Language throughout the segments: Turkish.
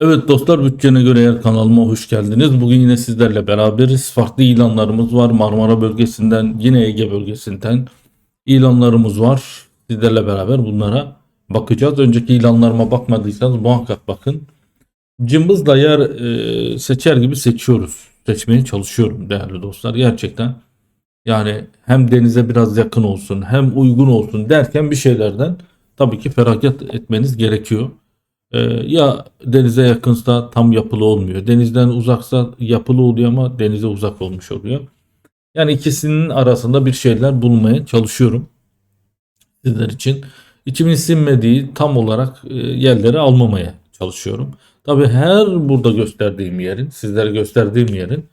Evet dostlar bütçene göre yer kanalıma hoş geldiniz. Bugün yine sizlerle beraberiz. Farklı ilanlarımız var. Marmara bölgesinden yine Ege bölgesinden ilanlarımız var. Sizlerle beraber bunlara bakacağız. Önceki ilanlarıma bakmadıysanız muhakkak bakın. Cımbızla yer e, seçer gibi seçiyoruz. Seçmeye çalışıyorum değerli dostlar. Gerçekten yani hem denize biraz yakın olsun hem uygun olsun derken bir şeylerden tabii ki feragat etmeniz gerekiyor. Ee, ya denize yakınsa tam yapılı olmuyor. Denizden uzaksa yapılı oluyor ama denize uzak olmuş oluyor. Yani ikisinin arasında bir şeyler bulmaya çalışıyorum sizler için. İçimin sinmediği tam olarak e, yerleri almamaya çalışıyorum. Tabi her burada gösterdiğim yerin, sizlere gösterdiğim yerin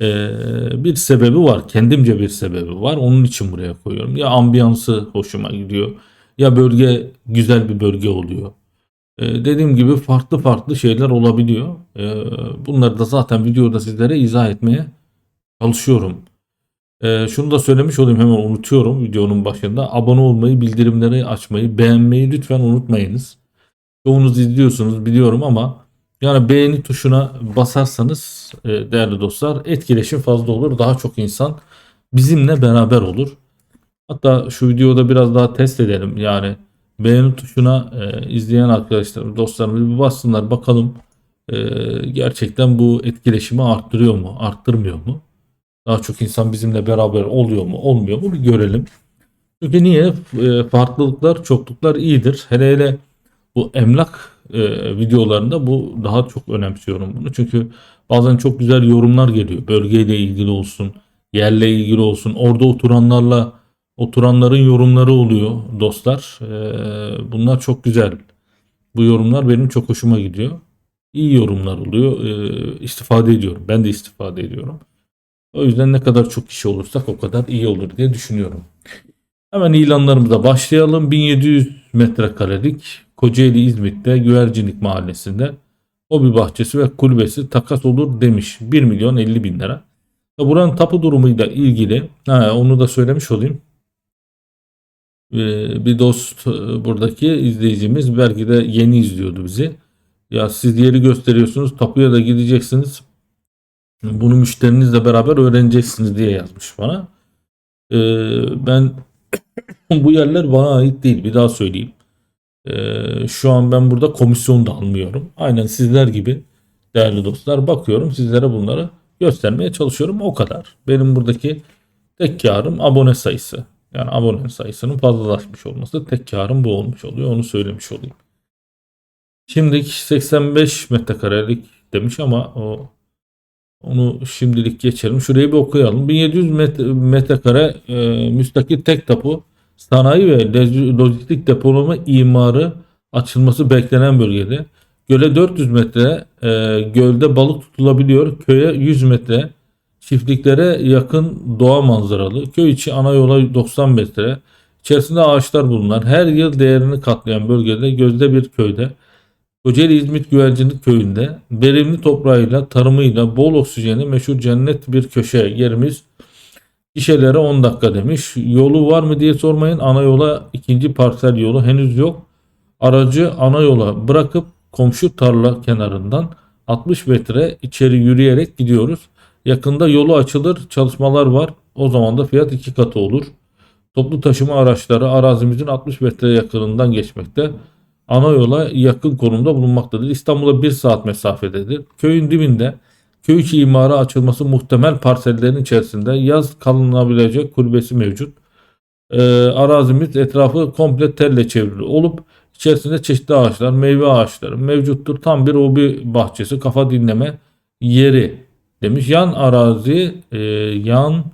e, bir sebebi var. Kendimce bir sebebi var. Onun için buraya koyuyorum. Ya ambiyansı hoşuma gidiyor. Ya bölge güzel bir bölge oluyor. Ee, dediğim gibi farklı farklı şeyler olabiliyor. Ee, bunları da zaten videoda sizlere izah etmeye çalışıyorum. Ee, şunu da söylemiş olayım hemen unutuyorum videonun başında. Abone olmayı, bildirimleri açmayı, beğenmeyi lütfen unutmayınız. Çoğunuz izliyorsunuz biliyorum ama yani beğeni tuşuna basarsanız e, değerli dostlar etkileşim fazla olur. Daha çok insan bizimle beraber olur. Hatta şu videoda biraz daha test edelim. Yani beğeni tuşuna e, izleyen arkadaşlarım, dostlarımız bir bassınlar bakalım e, gerçekten bu etkileşimi arttırıyor mu, arttırmıyor mu? Daha çok insan bizimle beraber oluyor mu, olmuyor mu bir görelim. Çünkü niye? E, farklılıklar, çokluklar iyidir. Hele hele bu emlak e, videolarında bu daha çok önemsiyorum bunu. Çünkü bazen çok güzel yorumlar geliyor. Bölgeyle ilgili olsun, yerle ilgili olsun, orada oturanlarla oturanların yorumları oluyor dostlar. Ee, bunlar çok güzel. Bu yorumlar benim çok hoşuma gidiyor. İyi yorumlar oluyor. Ee, istifade ediyorum. Ben de istifade ediyorum. O yüzden ne kadar çok kişi olursak o kadar iyi olur diye düşünüyorum. Hemen ilanlarımıza başlayalım. 1700 metrekarelik Kocaeli İzmit'te Güvercinlik Mahallesi'nde hobi bahçesi ve kulübesi takas olur demiş. 1 milyon 50 bin lira. Buranın tapu durumuyla ilgili ha, onu da söylemiş olayım. Ee, bir dost e, buradaki izleyicimiz belki de yeni izliyordu bizi. Ya siz yeri gösteriyorsunuz tapuya da gideceksiniz. Bunu müşterinizle beraber öğreneceksiniz diye yazmış bana. Ee, ben bu yerler bana ait değil bir daha söyleyeyim. Ee, şu an ben burada komisyon da almıyorum. Aynen sizler gibi değerli dostlar bakıyorum sizlere bunları göstermeye çalışıyorum o kadar. Benim buradaki tek karım abone sayısı. Yani abone sayısının fazlalaşmış olması tek karım bu olmuş oluyor. Onu söylemiş olayım. Şimdilik 85 metrekarelik demiş ama o onu şimdilik geçelim. Şurayı bir okuyalım. 1700 metre, metrekare e, müstakil tek tapu sanayi ve lojistik depolama imarı açılması beklenen bölgede. Göle 400 metre e, gölde balık tutulabiliyor. Köye 100 metre Çiftliklere yakın doğa manzaralı. Köy içi ana yola 90 metre. İçerisinde ağaçlar bulunan her yıl değerini katlayan bölgede gözde bir köyde Kocaeli İzmit Güvercinlik Köyü'nde verimli toprağıyla, tarımıyla, bol oksijeni meşhur cennet bir köşe yerimiz. Kişilere 10 dakika demiş. Yolu var mı diye sormayın. Ana yola ikinci parsel yolu henüz yok. Aracı ana yola bırakıp komşu tarla kenarından 60 metre içeri yürüyerek gidiyoruz. Yakında yolu açılır, çalışmalar var. O zaman da fiyat iki katı olur. Toplu taşıma araçları arazimizin 60 metre yakınından geçmekte. Ana yola yakın konumda bulunmaktadır. İstanbul'a 1 saat mesafededir. Köyün dibinde köy içi imara açılması muhtemel parsellerin içerisinde yaz kalınabilecek kulübesi mevcut. Ee, arazimiz etrafı komple telle çevrili olup içerisinde çeşitli ağaçlar, meyve ağaçları mevcuttur. Tam bir hobi bahçesi, kafa dinleme yeri demiş. Yan arazi e, yan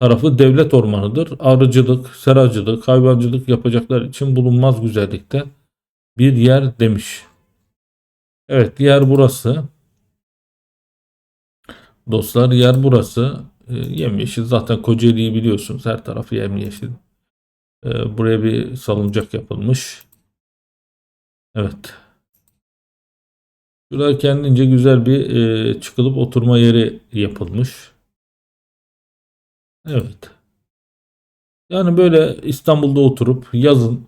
tarafı devlet ormanıdır. Arıcılık, seracılık, hayvancılık yapacaklar için bulunmaz güzellikte bir yer demiş. Evet yer burası. Dostlar yer burası. E, yemyeşil zaten Kocaeli'yi biliyorsunuz her tarafı yemyeşil. E, buraya bir salıncak yapılmış. Evet. Şurada kendince güzel bir e, çıkılıp oturma yeri yapılmış. Evet. Yani böyle İstanbul'da oturup yazın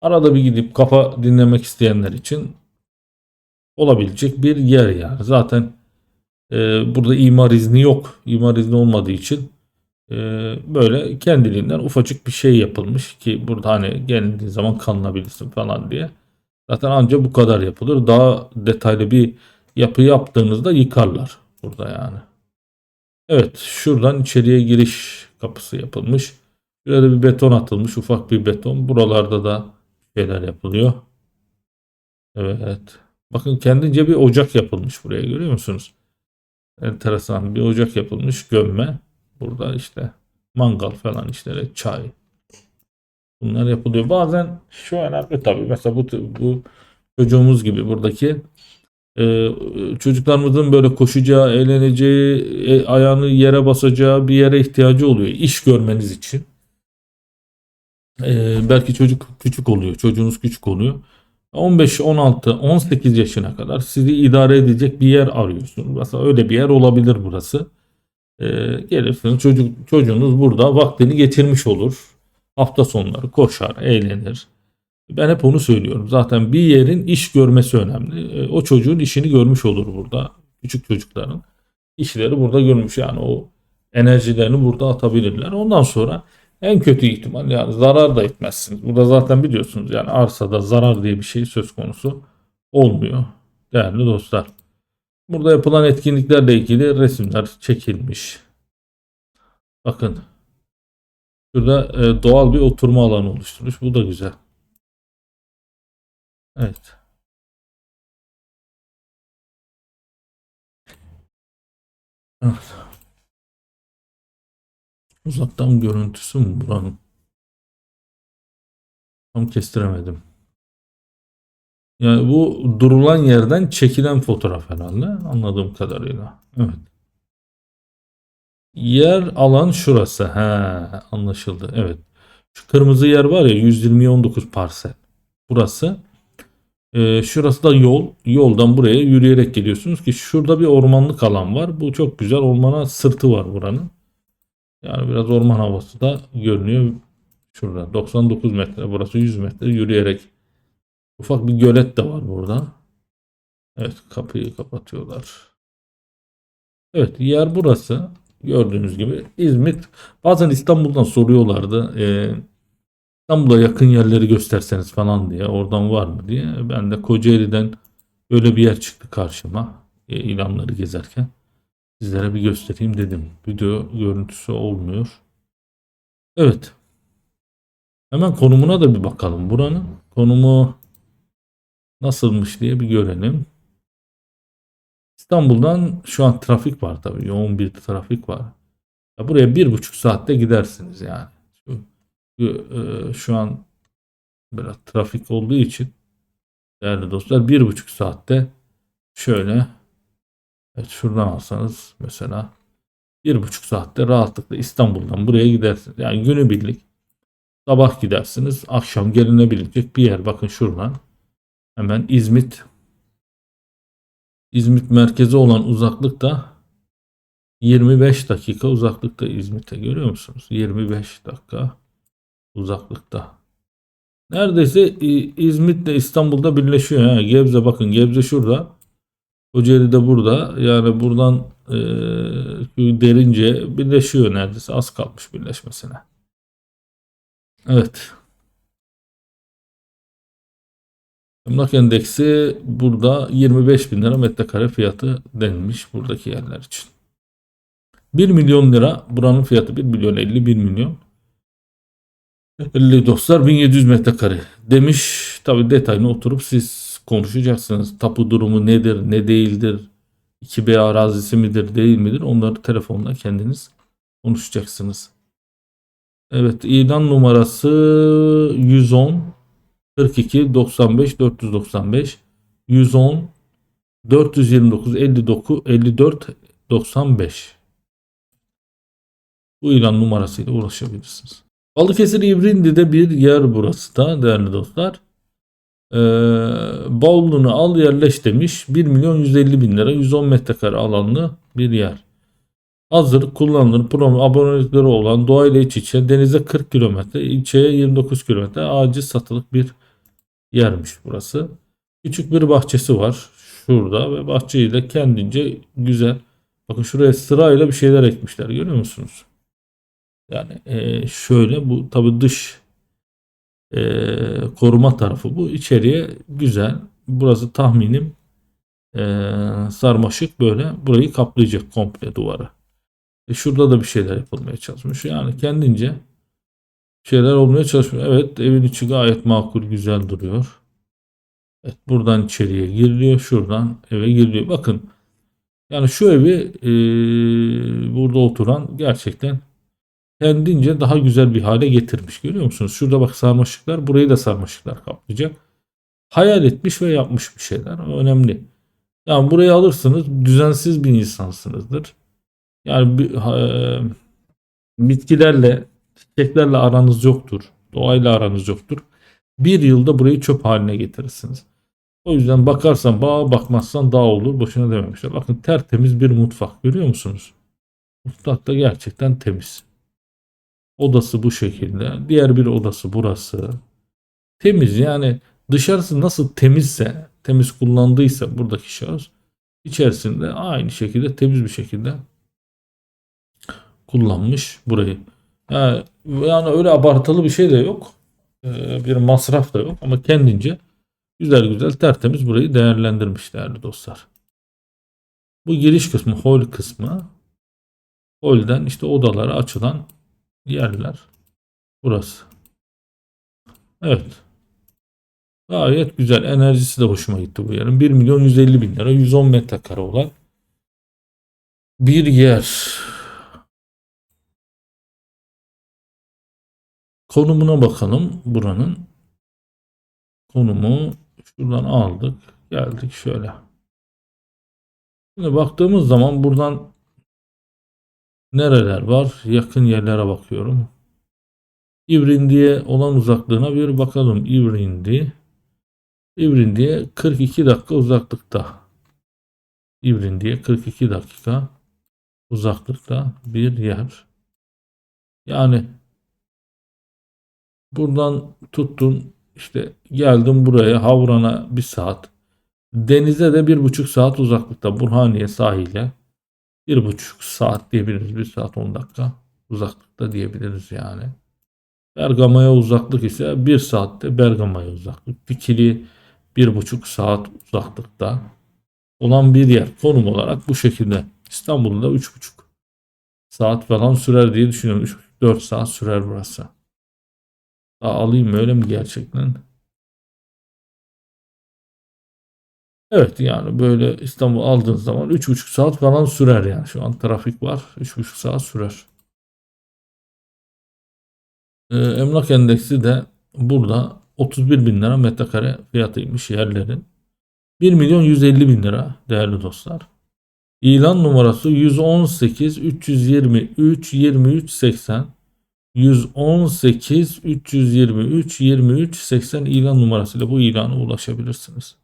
arada bir gidip kafa dinlemek isteyenler için olabilecek bir yer yani. Zaten e, burada imar izni yok. İmar izni olmadığı için e, böyle kendiliğinden ufacık bir şey yapılmış ki burada hani geldiği zaman kalınabilirsin falan diye. Zaten ancak bu kadar yapılır. Daha detaylı bir yapı yaptığınızda yıkarlar burada yani. Evet şuradan içeriye giriş kapısı yapılmış. Şurada bir beton atılmış. Ufak bir beton. Buralarda da şeyler yapılıyor. Evet. Bakın kendince bir ocak yapılmış buraya görüyor musunuz? Enteresan bir ocak yapılmış gömme. Burada işte mangal falan işte çay. Bunlar yapılıyor. Bazen şu önemli tabii. Mesela bu, bu çocuğumuz gibi buradaki e, çocuklarımızın böyle koşacağı, eğleneceği, e, ayağını yere basacağı bir yere ihtiyacı oluyor. İş görmeniz için. E, belki çocuk küçük oluyor. Çocuğunuz küçük oluyor. 15, 16, 18 yaşına kadar sizi idare edecek bir yer arıyorsunuz. Mesela öyle bir yer olabilir burası. E, gelirsiniz çocuk, çocuğunuz burada vaktini geçirmiş olur. Hafta sonları koşar, eğlenir. Ben hep onu söylüyorum. Zaten bir yerin iş görmesi önemli. E, O çocuğun işini görmüş olur burada. Küçük çocukların işleri burada görmüş. Yani o enerjilerini burada atabilirler. Ondan sonra en kötü ihtimal yani zarar da etmezsiniz. Burada zaten biliyorsunuz yani arsada zarar diye bir şey söz konusu olmuyor. Değerli dostlar. Burada yapılan etkinliklerle ilgili resimler çekilmiş. Bakın. Şurada e, doğal bir oturma alanı oluşturmuş. Bu da güzel. Evet. Evet. Uzaktan görüntüsü mü buranın? Tam kestiremedim. Yani bu durulan yerden çekilen fotoğraf herhalde anladığım kadarıyla. Evet. Yer alan şurası. He, anlaşıldı. Evet. Şu kırmızı yer var ya 120'ye 19 parsel. Burası. Ee, şurası da yol. Yoldan buraya yürüyerek geliyorsunuz ki şurada bir ormanlık alan var. Bu çok güzel. Ormana sırtı var buranın. Yani biraz orman havası da görünüyor. Şurada 99 metre. Burası 100 metre yürüyerek. Ufak bir gölet de var burada. Evet kapıyı kapatıyorlar. Evet yer burası. Gördüğünüz gibi İzmit. Bazen İstanbul'dan soruyorlardı. Ee, İstanbul'a yakın yerleri gösterseniz falan diye. Oradan var mı diye. Ben de Kocaeli'den öyle bir yer çıktı karşıma. e, ilanları gezerken. Sizlere bir göstereyim dedim. Video görüntüsü olmuyor. Evet. Hemen konumuna da bir bakalım. Buranın konumu nasılmış diye bir görelim. İstanbul'dan şu an trafik var tabii. Yoğun bir trafik var. Ya buraya bir buçuk saatte gidersiniz yani. Şu, şu, e, şu an biraz trafik olduğu için değerli dostlar bir buçuk saatte şöyle evet şuradan alsanız mesela bir buçuk saatte rahatlıkla İstanbul'dan buraya gidersiniz. Yani günübirlik sabah gidersiniz akşam gelinebilecek bir yer. Bakın şuradan hemen İzmit İzmit merkeze olan uzaklık da 25 dakika uzaklıkta İzmit'e görüyor musunuz? 25 dakika uzaklıkta. Neredeyse İ- İzmit'le İstanbul'da birleşiyor. Ha. Gebze bakın Gebze şurada. Kocaeli de burada. Yani buradan e, derince birleşiyor neredeyse. Az kalmış birleşmesine. Evet. Emlak endeksi burada 25 bin lira metrekare fiyatı denilmiş buradaki yerler için. 1 milyon lira buranın fiyatı 1 milyon 50 1 milyon. 50 dostlar 1700 metrekare demiş. Tabi detayını oturup siz konuşacaksınız. Tapu durumu nedir ne değildir. 2B arazisi midir değil midir onları telefonla kendiniz konuşacaksınız. Evet ilan numarası 110 42 95 495 110 429 59 54 95 bu ilan numarasıyla ulaşabilirsiniz. Balıkesir İvrindi'de bir yer burası da değerli dostlar. Ee, bavulunu al yerleş demiş. 1 milyon 150 bin lira 110 metrekare alanlı bir yer. Hazır kullanılır promo abonelikleri olan doğayla iç içe denize 40 kilometre ilçeye 29 kilometre acil satılık bir yermiş burası. Küçük bir bahçesi var. şurada ve bahçeyi de kendince güzel. Bakın şuraya sırayla bir şeyler ekmişler görüyor musunuz? Yani e, şöyle bu tabi dış e, koruma tarafı bu. içeriye güzel. Burası tahminim e, sarmaşık böyle burayı kaplayacak komple duvarı. E, şurada da bir şeyler yapılmaya çalışmış. Yani kendince şeyler olmaya çalışmış. Evet evin içi gayet makul güzel duruyor. Evet, buradan içeriye giriliyor. Şuradan eve giriliyor. Bakın yani şu evi e, burada oturan gerçekten kendince daha güzel bir hale getirmiş. Görüyor musunuz? Şurada bak sarmaşıklar. Burayı da sarmaşıklar kaplayacak. Hayal etmiş ve yapmış bir şeyler. O önemli. Yani burayı alırsınız düzensiz bir insansınızdır. Yani e, bitkilerle, çiçeklerle aranız yoktur. Doğayla aranız yoktur. Bir yılda burayı çöp haline getirirsiniz. O yüzden bakarsan bağa bakmazsan dağ olur. Boşuna dememişler. Bakın tertemiz bir mutfak görüyor musunuz? Mutfak da gerçekten temiz. Odası bu şekilde. Diğer bir odası burası. Temiz yani dışarısı nasıl temizse, temiz kullandıysa buradaki şahıs içerisinde aynı şekilde temiz bir şekilde kullanmış burayı. Yani, yani öyle abartılı bir şey de yok. Ee, bir masraf da yok ama kendince güzel güzel tertemiz burayı değerlendirmiş değerli dostlar. Bu giriş kısmı, hol kısmı. Holden işte odalara açılan yerler. Burası. Evet. Gayet güzel. Enerjisi de hoşuma gitti bu yerin. 1 milyon 150 bin lira. 110 metrekare olan bir yer. Konumuna bakalım buranın. Konumu şuradan aldık. Geldik şöyle. Şimdi baktığımız zaman buradan nereler var? Yakın yerlere bakıyorum. İvrindi'ye olan uzaklığına bir bakalım. İvrindi. İvrindi'ye 42 dakika uzaklıkta. İvrindi'ye 42 dakika uzaklıkta bir yer. Yani buradan tuttun işte geldim buraya Havran'a bir saat. Denize de bir buçuk saat uzaklıkta Burhaniye sahile. Bir buçuk saat diyebiliriz. Bir saat on dakika uzaklıkta diyebiliriz yani. Bergama'ya uzaklık ise bir saatte Bergama'ya uzaklık. Dikili bir buçuk saat uzaklıkta olan bir yer. Konum olarak bu şekilde. İstanbul'da üç buçuk saat falan sürer diye düşünüyorum. Üç buçuk dört saat sürer burası. Daha alayım öyle mi gerçekten? Evet yani böyle İstanbul aldığınız zaman 3,5 saat falan sürer yani. Şu an trafik var. 3,5 saat sürer. Ee, emlak endeksi de burada 31 bin lira metrekare fiyatıymış yerlerin. 1 milyon 150 bin lira değerli dostlar. İlan numarası 118 323 23 80 118 323 23 80 ilan numarasıyla bu ilana ulaşabilirsiniz.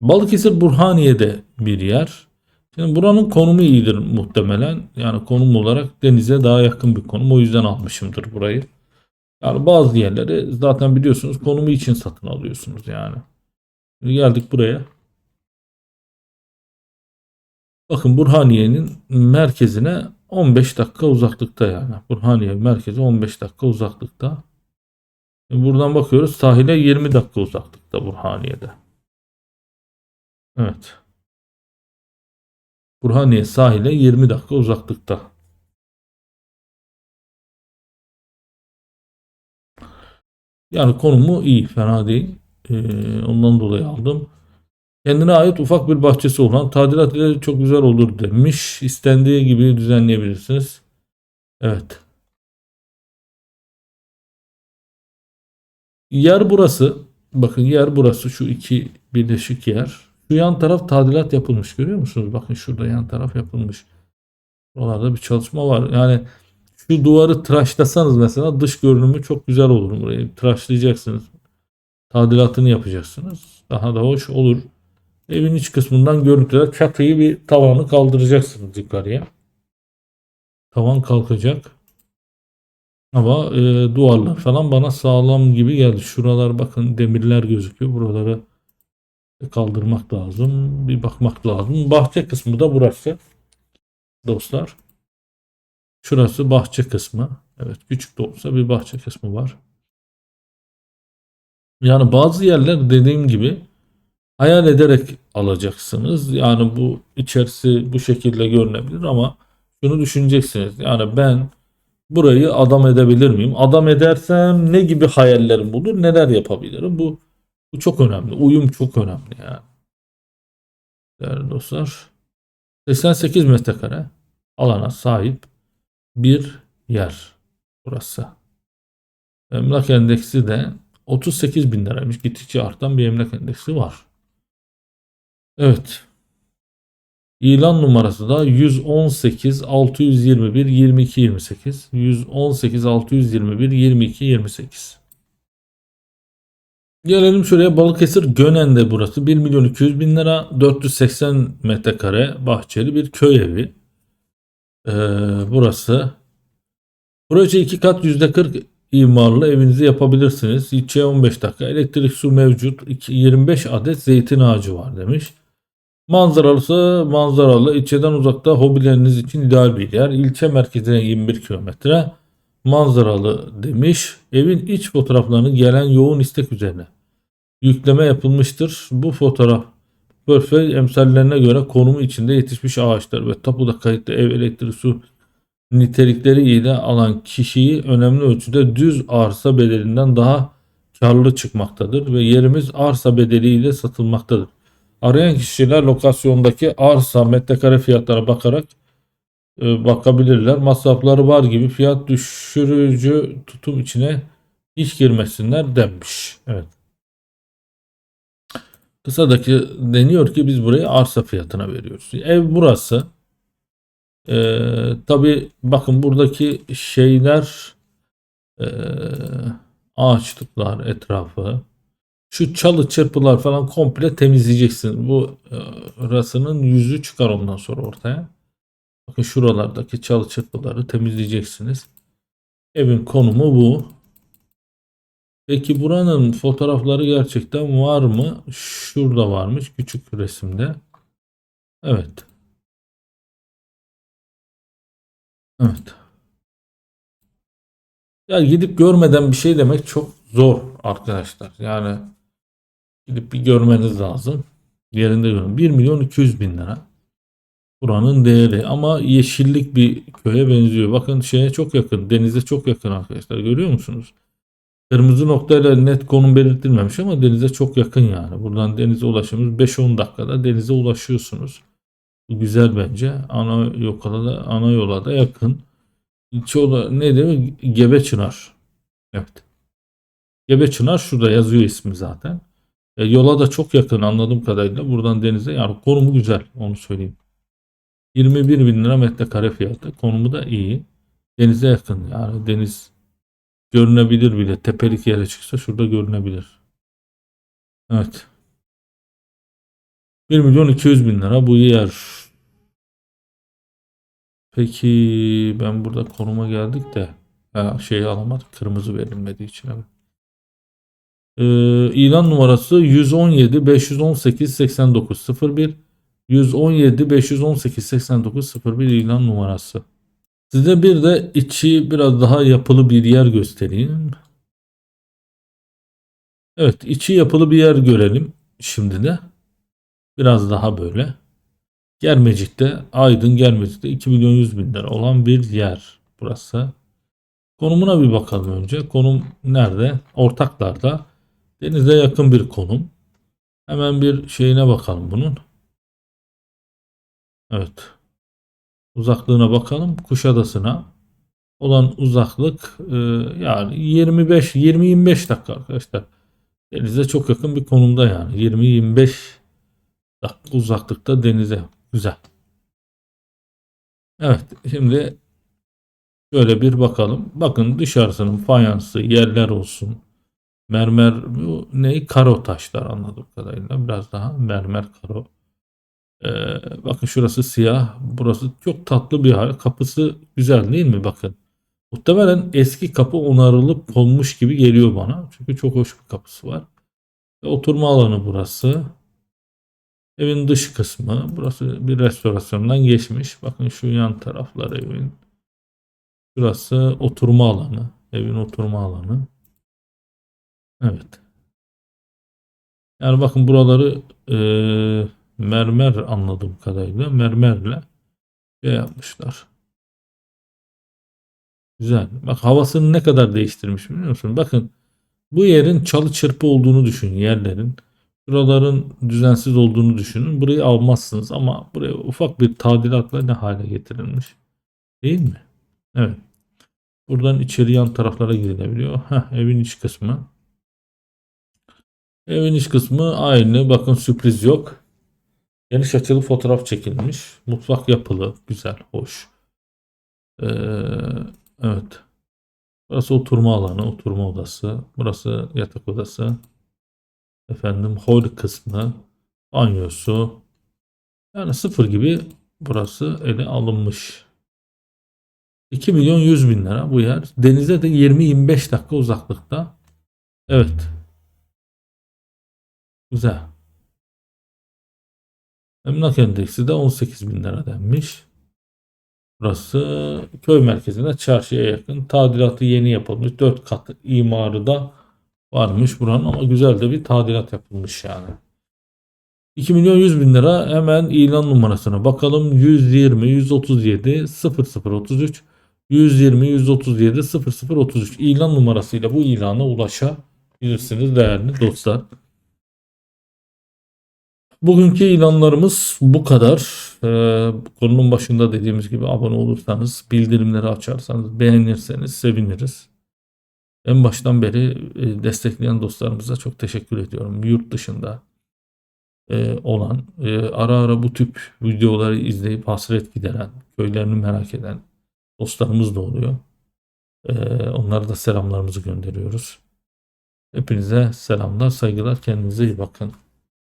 Balıkesir Burhaniye'de bir yer. Şimdi buranın konumu iyidir muhtemelen. Yani konum olarak denize daha yakın bir konum. O yüzden almışımdır burayı. Yani bazı yerleri zaten biliyorsunuz konumu için satın alıyorsunuz yani. Şimdi geldik buraya. Bakın Burhaniye'nin merkezine 15 dakika uzaklıkta yani. Burhaniye merkezi 15 dakika uzaklıkta. Şimdi buradan bakıyoruz sahile 20 dakika uzaklıkta Burhaniye'de. Evet. Burhaniye sahile 20 dakika uzaklıkta. Yani konumu iyi, fena değil. Ee, ondan dolayı aldım. Kendine ait ufak bir bahçesi olan tadilat ile çok güzel olur demiş. İstendiği gibi düzenleyebilirsiniz. Evet. Yer burası. Bakın yer burası. Şu iki birleşik yer. Şu yan taraf tadilat yapılmış. Görüyor musunuz? Bakın şurada yan taraf yapılmış. Buralarda bir çalışma var. Yani şu duvarı tıraşlasanız mesela dış görünümü çok güzel olur. Burayı tıraşlayacaksınız. Tadilatını yapacaksınız. Daha da hoş olur. Evin iç kısmından görüntüler çatıyı bir tavanı kaldıracaksınız yukarıya. Tavan kalkacak. Ama e, duvarlar falan bana sağlam gibi geldi. Şuralar bakın demirler gözüküyor. Buraları kaldırmak lazım. Bir bakmak lazım. Bahçe kısmı da burası. Dostlar. Şurası bahçe kısmı. Evet küçük de olsa bir bahçe kısmı var. Yani bazı yerler dediğim gibi hayal ederek alacaksınız. Yani bu içerisi bu şekilde görünebilir ama şunu düşüneceksiniz. Yani ben burayı adam edebilir miyim? Adam edersem ne gibi hayallerim olur? Neler yapabilirim? Bu bu çok önemli. Uyum çok önemli yani. Değerli dostlar. 88 metrekare alana sahip bir yer burası. Emlak endeksi de 38 bin liraymış. Gittikçe artan bir emlak endeksi var. Evet. İlan numarası da 118 621 22 28 118 621 22 28 Gelelim şuraya Balıkesir Gönen'de burası 1 milyon 200 bin lira 480 metrekare bahçeli bir köy evi. Ee, burası proje 2 kat %40 imarlı evinizi yapabilirsiniz. İçe 15 dakika elektrik su mevcut 2, 25 adet zeytin ağacı var demiş. Manzaralısı manzaralı içeden uzakta hobileriniz için ideal bir yer. İlçe merkezine 21 kilometre manzaralı demiş. Evin iç fotoğraflarını gelen yoğun istek üzerine yükleme yapılmıştır. Bu fotoğraf portföy emsallerine göre konumu içinde yetişmiş ağaçlar ve tapuda kayıtlı ev elektrik su nitelikleri ile alan kişiyi önemli ölçüde düz arsa bedelinden daha karlı çıkmaktadır ve yerimiz arsa bedeliyle satılmaktadır. Arayan kişiler lokasyondaki arsa metrekare fiyatlara bakarak e, bakabilirler. Masrafları var gibi fiyat düşürücü tutum içine hiç girmesinler demiş. Evet. Kısadaki deniyor ki biz burayı arsa fiyatına veriyoruz. Ev burası. Ee, Tabi bakın buradaki şeyler e, ağaçlıklar etrafı şu çalı çırpılar falan komple temizleyeceksin. Bu e, rasının yüzü çıkar ondan sonra ortaya. Bakın şuralardaki çalı çırpıları temizleyeceksiniz. Evin konumu bu. Peki buranın fotoğrafları gerçekten var mı? Şurada varmış küçük resimde. Evet. Evet. Ya gidip görmeden bir şey demek çok zor arkadaşlar. Yani gidip bir görmeniz lazım. Yerinde görün. 1 milyon 200 bin lira. Buranın değeri ama yeşillik bir köye benziyor. Bakın şeye çok yakın. Denize çok yakın arkadaşlar. Görüyor musunuz? Kırmızı noktayla net konum belirtilmemiş ama denize çok yakın yani. Buradan denize ulaşımız 5-10 dakikada denize ulaşıyorsunuz. Güzel bence. Ana yola da ana yola da yakın. Çoğu ne demek? Gebe Çınar. Evet. Gebe Çınar şurada yazıyor ismi zaten. E, yola da çok yakın anladığım kadarıyla. Buradan denize yani konumu güzel onu söyleyeyim. 21 bin lira metrekare fiyatı. Konumu da iyi. Denize yakın yani deniz görünebilir bile. Tepelik yere çıksa şurada görünebilir. Evet. 1 milyon 200 bin lira bu yer. Peki ben burada konuma geldik de ha, şeyi alamadık. Kırmızı verilmediği için. Evet. Ee, ilan numarası 117 518 89 01 117 518 89 01 ilan numarası. Size bir de içi biraz daha yapılı bir yer göstereyim. Evet içi yapılı bir yer görelim şimdi de. Biraz daha böyle. Germecik'te Aydın Germecik'te 2 milyon 100 bin lira olan bir yer burası. Konumuna bir bakalım önce. Konum nerede? Ortaklarda. Denize yakın bir konum. Hemen bir şeyine bakalım bunun. Evet. Uzaklığına bakalım. Kuşadası'na olan uzaklık e, yani 25 20-25 dakika arkadaşlar. Denize çok yakın bir konumda yani. 20-25 dakika uzaklıkta denize. Güzel. Evet şimdi şöyle bir bakalım. Bakın dışarısının fayansı yerler olsun. Mermer bu ne? Karo taşlar anladığım kadarıyla. Biraz daha mermer karo. Ee, bakın şurası siyah. Burası çok tatlı bir hal. Kapısı güzel değil mi? Bakın. Muhtemelen eski kapı onarılıp konmuş gibi geliyor bana. Çünkü çok hoş bir kapısı var. Ve oturma alanı burası. Evin dış kısmı. Burası bir restorasyondan geçmiş. Bakın şu yan taraflar evin. Burası oturma alanı. Evin oturma alanı. Evet. Yani bakın buraları eee, mermer anladığım kadarıyla mermerle şey yapmışlar. Güzel. Bak havasını ne kadar değiştirmiş biliyor musun? Bakın bu yerin çalı çırpı olduğunu düşünün yerlerin. Buraların düzensiz olduğunu düşünün. Burayı almazsınız ama buraya ufak bir tadilatla ne hale getirilmiş. Değil mi? Evet. Buradan içeri yan taraflara gidilebiliyor. Heh, evin iç kısmı. Evin iç kısmı aynı. Bakın sürpriz yok. Geniş açılı fotoğraf çekilmiş. Mutfak yapılı. Güzel. Hoş. Ee, evet. Burası oturma alanı. Oturma odası. Burası yatak odası. Efendim hol kısmı. Banyosu. Yani sıfır gibi burası ele alınmış. 2 milyon 100 bin lira bu yer. Denize de 20-25 dakika uzaklıkta. Evet. Güzel. Emlak endeksi de 18 bin lira denmiş. Burası köy merkezine çarşıya yakın. Tadilatı yeni yapılmış. 4 kat imarı da varmış buranın ama güzel de bir tadilat yapılmış yani. 2 milyon 100 bin lira hemen ilan numarasına bakalım. 120 137 0033 120 137 0033 ilan numarasıyla bu ilana ulaşabilirsiniz değerli dostlar. Bugünkü ilanlarımız bu kadar. Ee, konunun başında dediğimiz gibi abone olursanız, bildirimleri açarsanız, beğenirseniz seviniriz. En baştan beri e, destekleyen dostlarımıza çok teşekkür ediyorum. Yurt dışında e, olan, e, ara ara bu tip videoları izleyip hasret gideren, köylerini merak eden dostlarımız da oluyor. Onlara da selamlarımızı gönderiyoruz. Hepinize selamlar, saygılar. Kendinize iyi bakın.